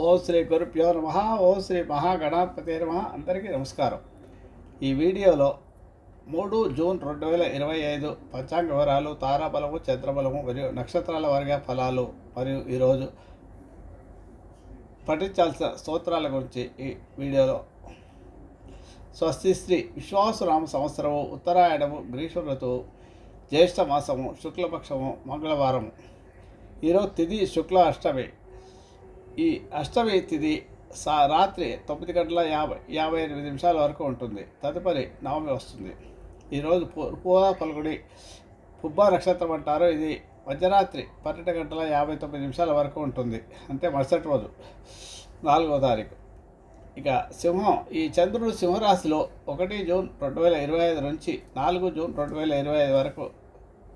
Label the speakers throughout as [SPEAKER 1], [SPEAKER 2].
[SPEAKER 1] ఓ శ్రీ గురుభ్యో నమ ఓ శ్రీ మహాగణాధిపతి నమ. అందరికీ నమస్కారం. ఈ వీడియోలో మూడు జూన్ రెండు వేల ఇరవై ఐదు పంచాంగ వివరాలు తారాబలము చంద్రబలము మరియు నక్షత్రాల వారిగా ఫలాలు మరియు ఈరోజు పఠించాల్సిన స్తోత్రాల గురించి ఈ వీడియోలో. స్వస్తి శ్రీ విశ్వాసరామ సంవత్సరము ఉత్తరాయణము గ్రీష్మ ఋతువు జ్యేష్ఠ మాసము శుక్లపక్షము మంగళవారము. ఈరోజు తిది శుక్ల అష్టమి ఈ అష్టమి తిథి సా రాత్రి తొమ్మిది గంటల యాభై యాభై ఎనిమిది నిమిషాల వరకు ఉంటుంది. తదుపరి నవమి వస్తుంది. ఈరోజు పూ పలుగుడి పుబ్బ నక్షత్రం అంటారు. ఇది మధ్యరాత్రి పన్నెండు గంటల యాభై తొమ్మిది నిమిషాల వరకు ఉంటుంది. అంటే మరుసటి రోజు నాలుగో తారీఖు. ఇక సింహం ఈ చంద్రుడు సింహరాశిలో ఒకటి జూన్ రెండు వేల ఇరవై ఐదు నుంచి నాలుగు జూన్ రెండు వేల ఇరవై ఐదు వరకు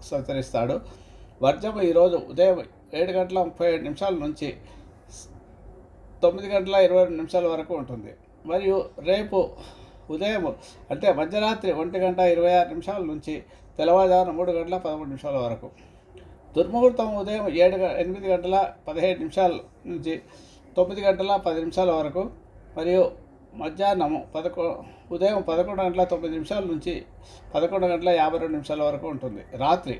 [SPEAKER 1] సంచరిస్తాడు. వర్జము ఈరోజు ఉదయం ఏడు గంటల ముప్పై ఏడు నిమిషాల నుంచి తొమ్మిది గంటల ఇరవై రెండు నిమిషాల వరకు ఉంటుంది. మరియు రేపు ఉదయం అంటే మధ్యరాత్రి ఒంటి గంట ఇరవై ఆరు నిమిషాల నుంచి తెల్లవారుజామున మూడు గంటల పదమూడు నిమిషాల వరకు. దుర్ముహూర్తం ఉదయం ఏడు ఎనిమిది గంటల పదిహేడు నిమిషాల నుంచి తొమ్మిది గంటల పది నిమిషాల వరకు మరియు మధ్యాహ్నం పదకొ ఉదయం పదకొండు గంటల తొమ్మిది నిమిషాల నుంచి పదకొండు గంటల యాభై రెండు నిమిషాల వరకు ఉంటుంది. రాత్రి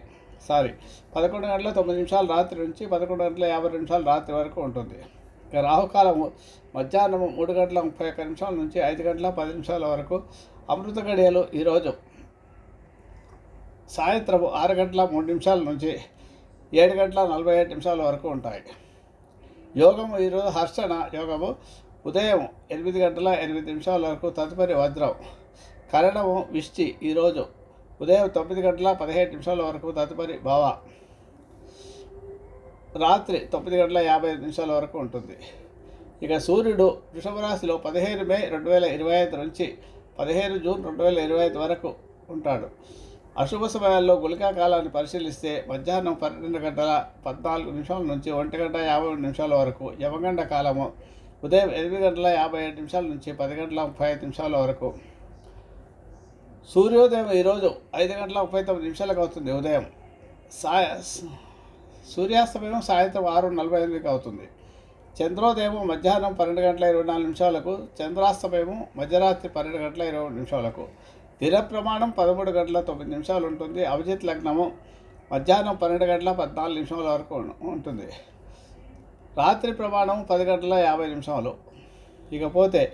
[SPEAKER 1] సారీ పదకొండు గంటల తొమ్మిది నిమిషాలు రాత్రి నుంచి పదకొండు గంటల యాభై రెండు నిమిషాలు రాత్రి వరకు ఉంటుంది. ఇక మధ్యాహ్నం మూడు గంటల ముప్పై ఒక్క నిమిషాల నుంచి ఐదు గంటల పది నిమిషాల వరకు అమృత గడియలు ఈరోజు సాయంత్రం ఆరు గంటల మూడు నిమిషాల నుంచి ఏడు గంటల నలభై ఏడు నిమిషాల వరకు ఉంటాయి. యోగము ఈరోజు హర్షణ యోగము. ఉదయం ఎనిమిది గంటల ఎనిమిది నిమిషాల వరకు తదుపరి వజ్రం. కరణము విష్టి ఈరోజు ఉదయం తొమ్మిది గంటల పదిహేడు నిమిషాల వరకు తదుపరి భావ. రాత్రి తొమ్మిది గంటల యాభై ఐదు నిమిషాల వరకు ఉంటుంది. ఇక సూర్యుడు వృషభ రాశిలో పదిహేను మే రెండు వేల ఇరవై ఐదు నుంచి పదిహేను జూన్ రెండు వేల ఇరవై ఐదు వరకు ఉంటాడు. అశుభ సమయాల్లో గుళికా కాలాన్ని పరిశీలిస్తే మధ్యాహ్నం పన్నెండు గంటల పద్నాలుగు నిమిషాల నుంచి ఒంటి గంట యాభై నిమిషాల వరకు యమగండ కాలము ఉదయం ఎనిమిది గంటల యాభై ఐదు నిమిషాల నుంచి పది గంటల ముప్పై ఐదు నిమిషాల వరకు. సూర్యోదయం ఈరోజు ఐదు గంటల ముప్పై తొమ్మిది నిమిషాలకు అవుతుంది ఉదయం. సాయ సూర్యాస్తమయం సాయంత్రం ఆరు నలభై ఎనిమిదికి అవుతుంది. చంద్రోదయం మధ్యాహ్నం పన్నెండు గంటల ఇరవై నాలుగు నిమిషాలకు చంద్రాస్తమయము మధ్యరాత్రి పన్నెండు గంటల ఇరవై నిమిషాలకు. దిన ప్రమాణం పదమూడు గంటల తొమ్మిది నిమిషాలు ఉంటుంది. అవిజిత్ లగ్నము మధ్యాహ్నం పన్నెండు గంటల పద్నాలుగు నిమిషాల వరకు ఉంటుంది. రాత్రి ప్రమాణం పది గంటల యాభై నిమిషాలు. ఇకపోతే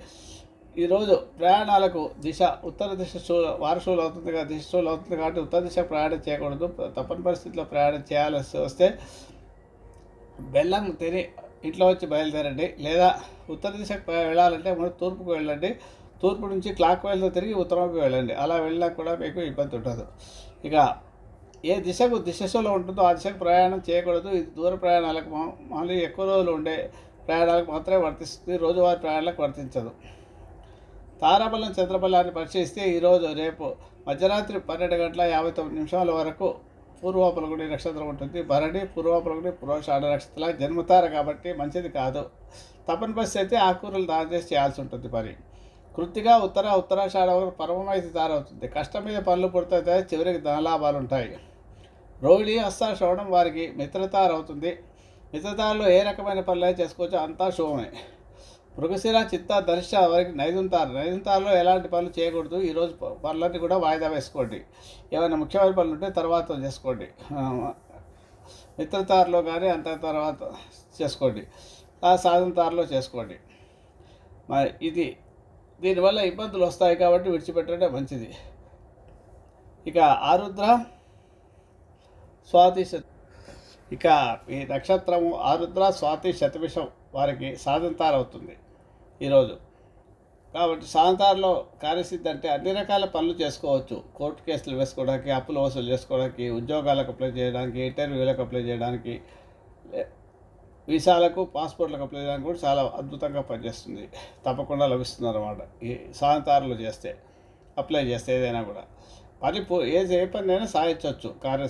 [SPEAKER 1] ఈరోజు ప్రయాణాలకు దిశ ఉత్తర దిశ శూ వారసులు అవుతుంది కదా దిశ సూలు అవుతుంది కాబట్టి ఉత్తర దిశ ప్రయాణం చేయకూడదు. తప్పని పరిస్థితిలో ప్రయాణం చేయాల్సి వస్తే బెల్లం తిని ఇంట్లో వచ్చి బయలుదేరండి. లేదా ఉత్తర దిశకు వెళ్ళాలంటే మనం తూర్పుకు వెళ్ళండి. తూర్పు నుంచి క్లాక్ వైల్తో తిరిగి ఉత్తరంకి వెళ్ళండి. అలా వెళ్ళినా కూడా మీకు ఇబ్బంది ఉండదు. ఇక ఏ దిశకు దిశలో ఉంటుందో ఆ దిశకు ప్రయాణం చేయకూడదు. ఇది దూర ప్రయాణాలకు మళ్ళీ ఎక్కువ రోజులు ఉండే ప్రయాణాలకు మాత్రమే వర్తిస్తుంది. రోజువారీ ప్రయాణాలకు వర్తించదు. తారాబలం చంద్రబలాన్ని పరిశీలిస్తే ఈరోజు రేపు మధ్యరాత్రి పన్నెండు గంటల యాభై తొమ్మిది నిమిషాల వరకు పూర్వపలగుడి నక్షత్రం ఉంటుంది. భరణి పూర్వపలగుడి పురోషాఢ నక్షత్ర జన్మతార కాబట్టి మంచిది కాదు. తపన పరిస్థితి అయితే ఆకుకూరలు దానం చేసి చేయాల్సి ఉంటుంది పని కృతిగా ఉత్తర ఉత్తరాషాఢ వరకు పరమమైతే తారవుతుంది కష్టం మీద పనులు పుడతాయి చివరికి ధనలాభాలు ఉంటాయి. రోహిణి హస్త శ్రవణం వారికి మిత్రతార అవుతుంది. మిత్రతారలో ఏ రకమైన పనులు అయితే చేసుకోవచ్చో. అంతా శుభమే. మృగశిర చిత్త దర్శ వారికి నైదుంతారు నైదుంతారులో ఎలాంటి పనులు చేయకూడదు. ఈరోజు పనులన్నీ కూడా వాయిదా వేసుకోండి. ఏమైనా ముఖ్యమైన పనులు ఉంటే తర్వాత చేసుకోండి. మిత్రతారులో కానీ అంత తర్వాత చేసుకోండి. ఆ సాధనతారులో చేసుకోండి. మరి ఇది దీనివల్ల ఇబ్బందులు వస్తాయి కాబట్టి విడిచిపెట్టడం మంచిది. ఇక ఆరుద్ర స్వాతి ఇక ఈ నక్షత్రము ఆరుద్ర స్వాతి శతవిషం వారికి సాధంతార అవుతుంది ఈరోజు. కాబట్టి సాధంతారలో కార్యసిద్ధి అంటే అన్ని రకాల పనులు చేసుకోవచ్చు. కోర్టు కేసులు వేసుకోవడానికి అప్పులు వసూలు చేసుకోవడానికి ఉద్యోగాలకు అప్లై చేయడానికి ఇంటర్వ్యూలకు అప్లై చేయడానికి వీసాలకు పాస్పోర్ట్లకు అప్లై చేయడానికి కూడా చాలా అద్భుతంగా పనిచేస్తుంది. తప్పకుండా లభిస్తుంది అనమాట ఈ సాయంతారులు చేస్తే అప్లై చేస్తే ఏదైనా కూడా. పని పో ఏ ఏ పని అయినా సాధించవచ్చు. కార్య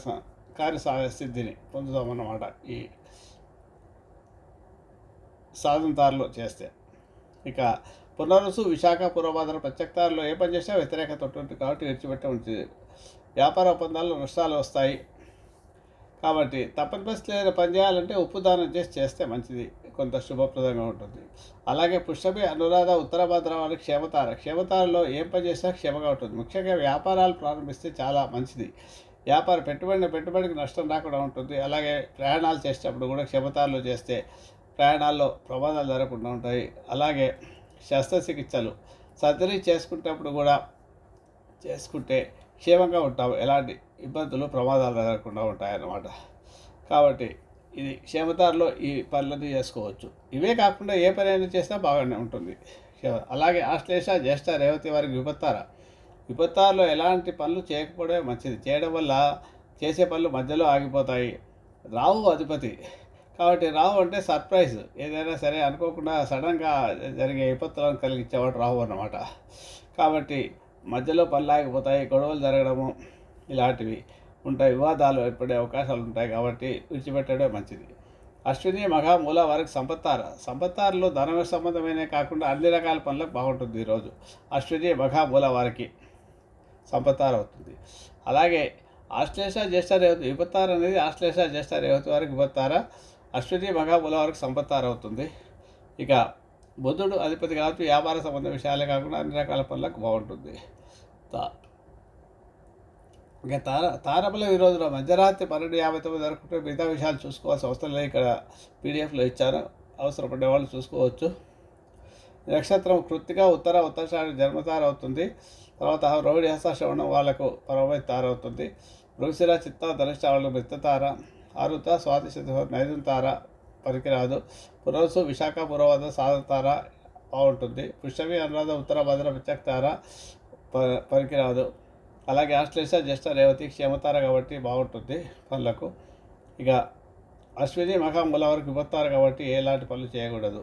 [SPEAKER 1] కార్య సిద్ధిని పొందుతామన్నమాట ఈ సాధనతారులో చేస్తే. ఇక పునరుసు విశాఖ పూర్వబాధన ప్రత్యక్తారులో ఏ పని చేసినా వ్యతిరేకత ఉంటుంది కాబట్టి విడిచిపెట్టే ఉంటుంది వ్యాపార ఒప్పందాల్లో నష్టాలు వస్తాయి. కాబట్టి తప్పని పరిస్థితి ఏదైనా పని చేయాలంటే ఉప్పు దానం చేసి చేస్తే మంచిది. కొంత శుభప్రదంగా ఉంటుంది. అలాగే పుష్పమి అనురాధ ఉత్తర భద్ర క్షేమతార. క్షేమతారలో ఏం పని చేసినా క్షేమగా ఉంటుంది. ముఖ్యంగా వ్యాపారాలు ప్రారంభిస్తే చాలా మంచిది. వ్యాపార పెట్టుబడిన పెట్టుబడికి నష్టం రాకుండా ఉంటుంది. అలాగే ప్రయాణాలు చేసేటప్పుడు కూడా క్షేమతారలో చేస్తే ప్రయాణాల్లో ప్రమాదాలు జరగకుండా ఉంటాయి. అలాగే శస్త్రచికిత్సలు సర్జరీ చేసుకునేటప్పుడు కూడా చేసుకుంటే క్షేమంగా ఉంటాము ఎలాంటి ఇబ్బందులు ప్రమాదాలు జరగకుండా ఉంటాయన్నమాట. కాబట్టి ఇది క్షేమతారులో ఈ పనులన్నీ చేసుకోవచ్చు. ఇవే కాకుండా ఏ పని అయినా చేసినా బాగానే ఉంటుంది. అలాగే ఆశ్లేష జ్యేష్ఠ రేవతి వారికి విపత్తార. విపత్తారులో ఎలాంటి పనులు చేయకపోవడమే మంచిది. చేయడం వల్ల చేసే పనులు మధ్యలో ఆగిపోతాయి. రావు అధిపతి. కాబట్టి రావు అంటే సర్ప్రైజ్. ఏదైనా సరే అనుకోకుండా సడన్గా జరిగే విపత్తులను కలిగించేవాడు రావు అన్నమాట. కాబట్టి మధ్యలో పనులు ఆగిపోతాయి గొడవలు జరగడము ఇలాంటివి ఉంటాయి వివాదాలు ఏర్పడే అవకాశాలు ఉంటాయి కాబట్టి విడిచిపెట్టడమే మంచిది. అశ్విని మఘ మూల వారికి సంపత్తార. సంపత్తారలో ధన సంబంధమైన కాకుండా అన్ని రకాల పనులకు బాగుంటుంది ఈరోజు అశ్విని మఘ మూల వారికి సంపత్తార అవుతుంది. అలాగే ఆశ్లేష జ్యేష్ఠ రేవతి విపత్తార అనేది ఆశ్లేష జ్యేష్ఠ రేవతి వారికి విపత్తార. అశ్విని మఘ మూల సంపత్తారవుతుంది. ఇక బుధుడు అధిపతి కాబట్టి వ్యాపార సంబంధ విషయాలే కాకుండా అన్ని రకాల పనులకు బాగుంటుంది. తా ఇంకా తార తారములు ఈ మధ్యరాత్రి పన్నెండు యాభై తొమ్మిది వరకు మిగతా విషయాలు చూసుకోవాల్సిన అవసరం లేదు. ఇక్కడ పీడిఎఫ్లో ఇచ్చారు. అవసరపడే వాళ్ళు చూసుకోవచ్చు. నక్షత్రం కృత్తిగా ఉత్తర ఉత్తరసారి జన్మతార అవుతుంది తర్వాత రోహిణి హస్తాశ్రవణం వాళ్ళకు పరమై తార అవుతుంది మృగశిర చిత్త ధనుష్ట వాళ్ళకు మృతతార ఆరుత స్వాతి నైరుం పనికిరాదు పునరుసు విశాఖ పురవద సాధతార బాగుంటుంది పుష్పమి అనురాధ ఉత్తర భద్ర ప్రత్యక్తార ప పనికిరాదు అలాగే ఆశ్లేష జ్యేష్ఠ రేవతి క్షేమతార కాబట్టి బాగుంటుంది పనులకు. ఇక అశ్విని మఖం వరకు ఇవ్వతారు కాబట్టి ఎలాంటి పనులు చేయకూడదు.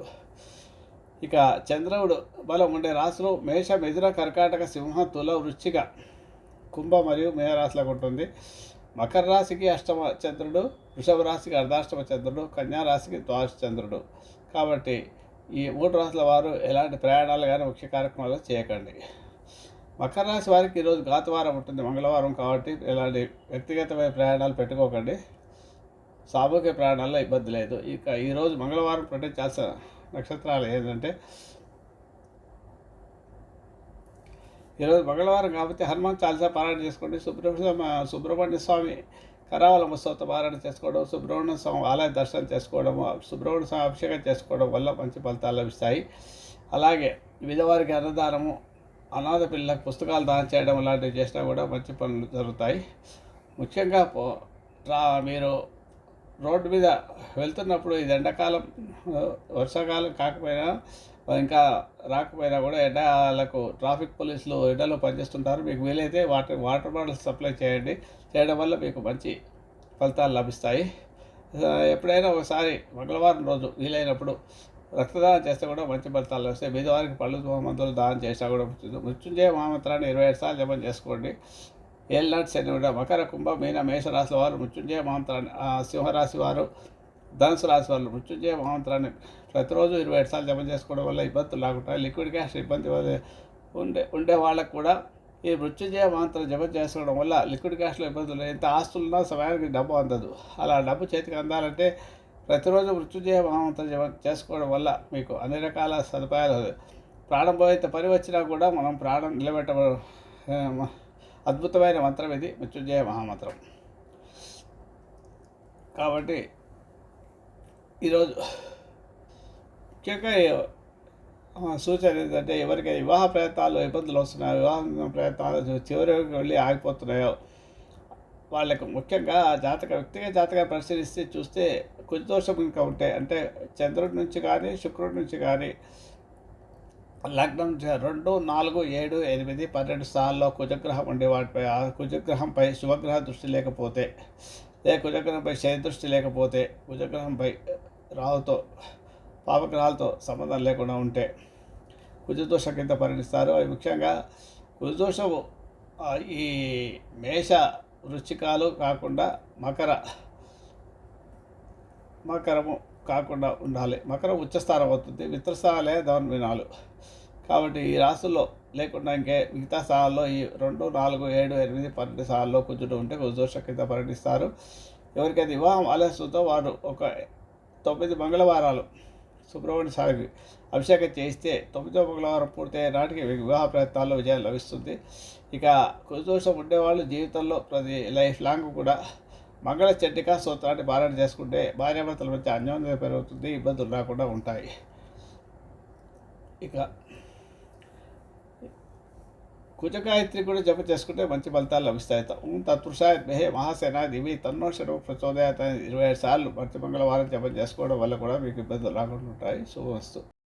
[SPEAKER 1] ఇక చంద్రుడు బలం ఉండే రాశులు మేష మిథున కర్కాటక సింహ తుల వృశ్చిక కుంభ మరియు మేనరాశులకు ఉంటుంది. మకర రాశికి అష్టమ చంద్రుడు వృషభ రాశికి అర్ధాష్టమ చంద్రుడు కన్యా రాశికి ద్వాదశ చంద్రుడు. కాబట్టి ఈ మూడు రాశుల వారు ఎలాంటి ప్రయాణాలు కానీ ముఖ్య కార్యక్రమాలు చేయకండి. మకర రాశి వారికి ఈరోజు గాతవారం ఉంటుంది మంగళవారం కాబట్టి ఎలాంటి వ్యక్తిగతమైన ప్రయాణాలు పెట్టుకోకండి. సామూహిక ప్రయాణాల్లో ఇబ్బంది లేదు. ఇక ఈరోజు మంగళవారం పాటించాల్సిన నక్షత్రాలు ఏంటంటే ఈరోజు మంగళవారం కాబట్టి హనుమాన్ చాలీసా పారాయణ చేసుకోండి. సుబ్రహ్మణ్య సుబ్రహ్మణ్య స్వామి కరావల ముస్తోత పారాయణ చేసుకోవడం సుబ్రహ్మణ్య స్వామి ఆలయ దర్శనం చేసుకోవడం సుబ్రహ్మణ్య స్వామి అభిషేకం చేసుకోవడం వల్ల మంచి ఫలితాలు లభిస్తాయి. అలాగే విధవారికి అన్నదానము అనాథ పిల్లలకు పుస్తకాలు దానం చేయడం లాంటివి చేసినా కూడా మంచి పనులు జరుగుతాయి. ముఖ్యంగా పో రా మీరు రోడ్డు మీద వెళ్తున్నప్పుడు ఇది ఎండాకాలం వర్షాకాలం కాకపోయినా ఇంకా రాకపోయినా కూడా ఎడాలకు ట్రాఫిక్ పోలీసులు ఎడాలో పనిచేస్తుంటారు. మీకు వీలైతే వాటర్ వాటర్ బాటిల్స్ సప్లై చేయండి. చేయడం వల్ల మీకు మంచి ఫలితాలు లభిస్తాయి. ఎప్పుడైనా ఒకసారి మంగళవారం రోజు వీలైనప్పుడు రక్తదానం చేస్తే కూడా మంచి ఫలితాలు వస్తాయి బీదవారికి పళ్ళు మందులు దానం చేసినా కూడా మృత్యుంజయ మహామంత్రాన్ని ఇరవై ఏడు సార్లు జపం చేసుకోండి. ఏళ్ళనాటి శని మకర కుంభ మీన మేషరాశి వారు మృత్యుంజయ మహామంత్రాన్ని సింహరాశి వారు ధనుసు రాశి వాళ్ళు మృత్యుంజయ మహామంత్రాన్ని ప్రతిరోజు ఇరవై ఐదు సార్లు జమ చేసుకోవడం వల్ల ఇబ్బందులు లేకుండా లిక్విడ్ క్యాష్ ఇబ్బంది ఉండే ఉండే వాళ్ళకు కూడా ఈ మృత్యుంజయ మంత్రం జమ చేసుకోవడం వల్ల లిక్విడ్ క్యాష్లో ఇబ్బందులు ఎంత ఆస్తులున్నా సమయానికి డబ్బు అందదు. అలా డబ్బు చేతికి అందాలంటే ప్రతిరోజు మృత్యుంజయ మహామంత్రం జమ చేసుకోవడం వల్ల మీకు అన్ని రకాల సదుపాయాలు ప్రాణం పోయితే పని వచ్చినా కూడా మనం ప్రాణం నిలబెట్ట అద్భుతమైన మంత్రం ఇది మృత్యుంజయ మహామంత్రం. కాబట్టి ఈరోజు ముఖ్యంగా సూచన ఏంటంటే ఎవరికైనా వివాహ ప్రయత్నాలు ఇబ్బందులు వస్తున్నాయో వివాహ ప్రయత్నాలు చివరికి వెళ్ళి ఆగిపోతున్నాయో వాళ్ళకు ముఖ్యంగా జాతక వ్యక్తిగా జాతక పరిశీలిస్తే చూస్తే దోషం ఇంకా ఉంటాయి. అంటే చంద్రుడి నుంచి కానీ శుక్రుడి నుంచి కానీ లగ్నం రెండు నాలుగు ఏడు ఎనిమిది పన్నెండు స్థానాల్లో కుజగ్రహం ఉండే వాటిపై ఆ కుజగ్రహంపై శుభగ్రహ దృష్టి లేకపోతే లే కుజగ్రహంపై దృష్టి లేకపోతే కుజగ్రహంపై రావుతో పాపగ్రహాలతో సంబంధం లేకుండా ఉంటే కుజదోషం కింద పరిగణిస్తారు అవి ముఖ్యంగా కుజదోషము ఈ మేష వృచ్చికాలు కాకుండా మకర మకరము కాకుండా ఉండాలి. మకరం ఉచ్చస్థానం అవుతుంది మిత్రస్థానాలే వినాలు కాబట్టి ఈ రాశుల్లో లేకుండా ఇంకే మిగతా స్థానాల్లో ఈ రెండు నాలుగు ఏడు ఎనిమిది పన్నెండు స్థానాల్లో కూర్చుంటూ ఉంటే కుజదోష కింద పరిగణిస్తారు ఎవరికైతే వివాహం ఆలస్యంతో వారు ఒక తొమ్మిది మంగళవారాలు సుబ్రహ్మణ్య స్వామికి అభిషేకం చేస్తే తొమ్మిదో మంగళవారం పూర్తయ్యే నాటికి వివాహ ప్రయత్నాల్లో విజయం లభిస్తుంది. ఇక కుదోషం ఉండేవాళ్ళు జీవితంలో ప్రతి లైఫ్ లాంగ్ కూడా మంగళ చండికా సూత్రాన్ని పారాయణ చేసుకుంటే భార్యాభర్తల మధ్య అన్యోన్యత పెరుగుతుంది ఇబ్బందులు రాకుండా ఉంటాయి. ఇక కుజగాయత్రి కూడా జప చేసుకుంటే మంచి ఫలితాలు లభిస్తాయి. ఓం తత్పురుషాయ దేహే మహాసేన దివి తన్నోషరు ప్రచోదయాత ఇరవై ఐదు సార్లు ప్రతి మంగళవారం జపం చేసుకోవడం వల్ల కూడా మీకు ఇబ్బందులు రాకుండా ఉంటాయి. శుభవస్తు